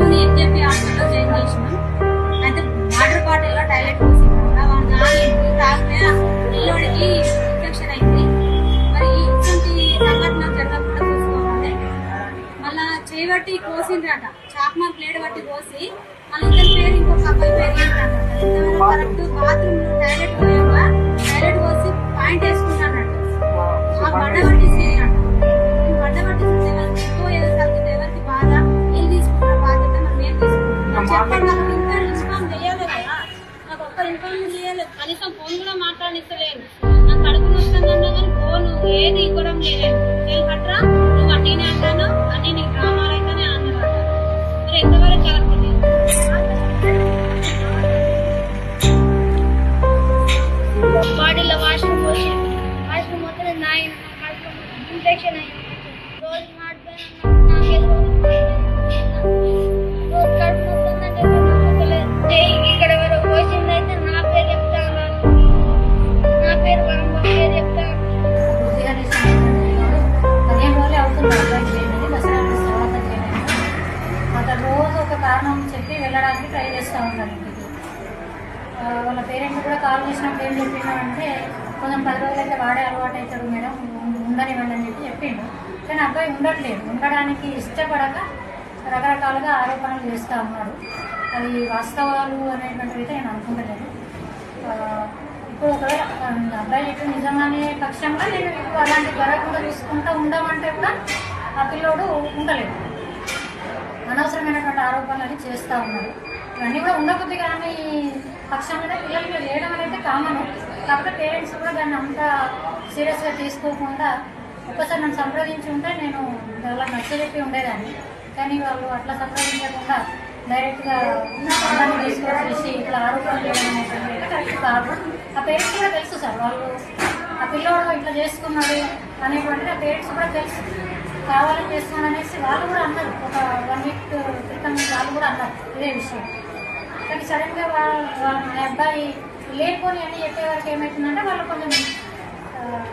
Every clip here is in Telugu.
బాబుని హాస్పిటల్లో జాయిన్ చేసినాం. అయితే వాటర్ బాటిల్లో టాయిలెట్ తాగితే పిల్లోడికి ఇన్ఫెక్షన్ అయింది. మరి ఇటువంటి సంఘటన జరగకుండా చూసుకోవాలి. మళ్ళా చేయబట్టి కోసిండ్రట. చాక్మా ప్లేట్ బట్టి కోసి మళ్ళీ ఇతని పేరు ఇంకొక అబ్బాయి పేరు కరెక్ట్ బాత్రూమ్ టాయిలెట్ పోయాక నాకు చేయాలి కదా నాకు ఒక్క కనీసం ఫోన్ కూడా మాట్లాడిస్తలేరు నాకు కడుపు నొస్తుందన్నా కానీ ఫోన్ ఏది ఇవ్వడం లేదు నేను కట్టరా నువ్వు అంటాను నీకు డ్రామాలు అయితేనే అన్నమాట ఎంతవరకు కరెక్ట్ బాడీలో వాష్రూమ్ పోసి వాష్రూమ్ మొత్తం నాయి ఇన్ఫెక్షన్ అయింది. వెళ్ళడానికి ట్రై చేస్తూ ఉంటారు ఇంటికి వాళ్ళ పేరెంట్స్ కూడా కాల్ చేసినప్పుడు ఏం చెప్పిండంటే కొంచెం పది రోజులు అయితే వాడే అలవాటు అవుతాడు మేడం ఉండనివ్వండి అని చెప్పి చెప్పిండు. కానీ అబ్బాయి ఉండట్లేదు. ఉండడానికి ఇష్టపడక రకరకాలుగా ఆరోపణలు చేస్తూ ఉన్నాడు. అది వాస్తవాలు అనేటువంటివి అయితే నేను అనుకుంటలేదు. ఇప్పుడు ఒకవేళ అబ్బాయి చెప్పి నిజంగానే పక్షంగా నేను ఇప్పుడు అలాంటి జరగకుండా చూసుకుంటూ ఉండమంటే కూడా ఆ పిల్లోడు ఉండలేదు. అనవసరమైనటువంటి ఆరోపణలు అని చేస్తూ ఉన్నారు. ఇవన్నీ కూడా ఉండబుద్ధి కానీ పక్షం మీద పిల్లలు చేయడం అనేది కామన్ కాకపోతే పేరెంట్స్ కూడా దాన్ని అంత సీరియస్గా తీసుకోకుండా ఒక్కసారి నన్ను సంప్రదించి ఉంటే నేను వాళ్ళకి నచ్చజెప్పి ఉండేదాన్ని. కానీ వాళ్ళు అట్లా సంప్రదించకుండా డైరెక్ట్గా అందరినీ తీసుకొచ్చేసి ఇట్లా ఆరోపణలు చేయడం అనేటువంటిది కరెక్ట్ కాదు ఆ పేరెంట్స్ కూడా తెలుసు సార్ వాళ్ళు ఆ పిల్లోడు ఇట్లా చేసుకున్నాడు అనేటువంటిది ఆ పేరెంట్స్ కూడా తెలుసు. కావాలని చేస్తున్నాను వాళ్ళు కూడా అన్నారు. ఒక వన్ వీక్ క్రితం వాళ్ళు కూడా అన్నారు ఇదే విషయం. కానీ సడన్గా వాళ్ళ మా అబ్బాయి లేకపోని అని చెప్పేవారికి ఏమవుతుందంటే వాళ్ళు కొంచెం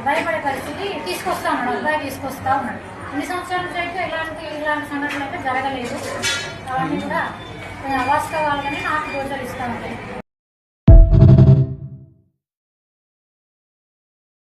భయపడే పరిస్థితి తీసుకొస్తా ఉన్నాడు. అబ్బాయి తీసుకొస్తా ఉన్నాడు. ఇన్ని సంవత్సరాల నుంచి అయితే ఇలాంటి ఇలాంటి సంఘటనలు అయితే జరగలేదు. అవన్నీ కూడా కొంచెం నాకు నాకు ఇస్తా ఉంటాయి